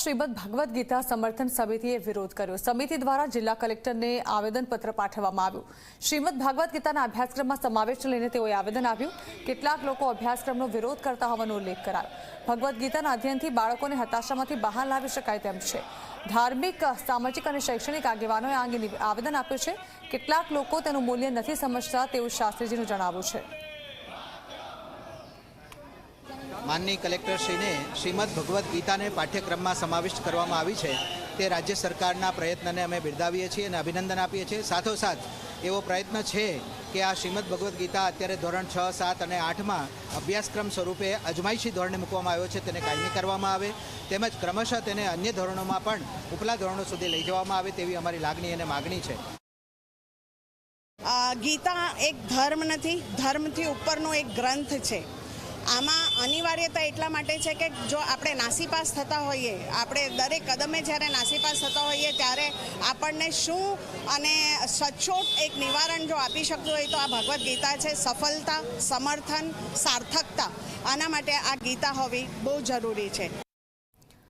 શ્રીમદ ભગવદ્ ગીતા સમર્થન સમિતિએ વિરોધ કર્યો. સમિતિ દ્વારા જિલ્લા કલેક્ટરને આવેદનપત્ર પાઠવવામાં આવ્યું. શ્રીમદ ભગવદ્ ગીતાના અભ્યાસક્રમમાં સમાવેશ લઈને તેઓએ આવેદન આપ્યું. કેટલાક લોકો અભ્યાસક્રમનો વિરોધ કરતા હોવાનો ઉલ્લેખ કરાયો. ભગવદ્ ગીતાના અધ્યયનથી બાળકોને હતાશામાંથી બહાર લાવી શકાય તેમ છે. ધાર્મિક, સામાજિક અને શૈક્ષણિક આગેવાનોએ આ અંગે આવેદન આપ્યું છે. કેટલાક લોકો તેનું મૂલ્ય નથી સમજતા તેવું શાસ્ત્રીજીનું જણાવવું છે. માનની કલેક્ટરશ્રીને શ્રીમદ ભગવદ્ ગીતાને પાઠ્યક્રમમાં સમાવિષ્ટ કરવામાં આવી છે. તે રાજ્ય સરકારના પ્રયત્નને અમે બિરદાવીએ છીએ અને અભિનંદન આપીએ છીએ. સાથોસાથ, એવો પ્રયત્ન છે કે આ શ્રીમદ ભગવદ્ ગીતા અત્યારે ધોરણ છ, સાત અને આઠમાં અભ્યાસક્રમ સ્વરૂપે અજમાયશી ધોરણે મૂકવામાં આવ્યો છે. તેને કાયમી કરવામાં આવે. તેમજ ક્રમશઃ તેને અન્ય ધોરણોમાં પણ ઉપલા ધોરણો સુધી લઈ જવામાં આવે તેવી અમારી લાગણી અને માગણી છે. ગીતા એક ધર્મ નથી. ધર્મથી ઉપરનો એક ગ્રંથ છે. આમાં અનિવાર્યતા એટલા માટે છે કે જો આપણે નાસીપાસ થતા હોઈએ, આપણે દરેક કદમે જ્યારે નાસીપાસ થતા હોઈએ ત્યારે આપણને શું અને સચોટ એક નિવારણ જો આપી શકતું હોય તો આ ભગવદ્ ગીતા છે, સફળતા, સમર્થન, સાર્થકતા. આના માટે આ ગીતા હોવી બહુ જરૂરી છે.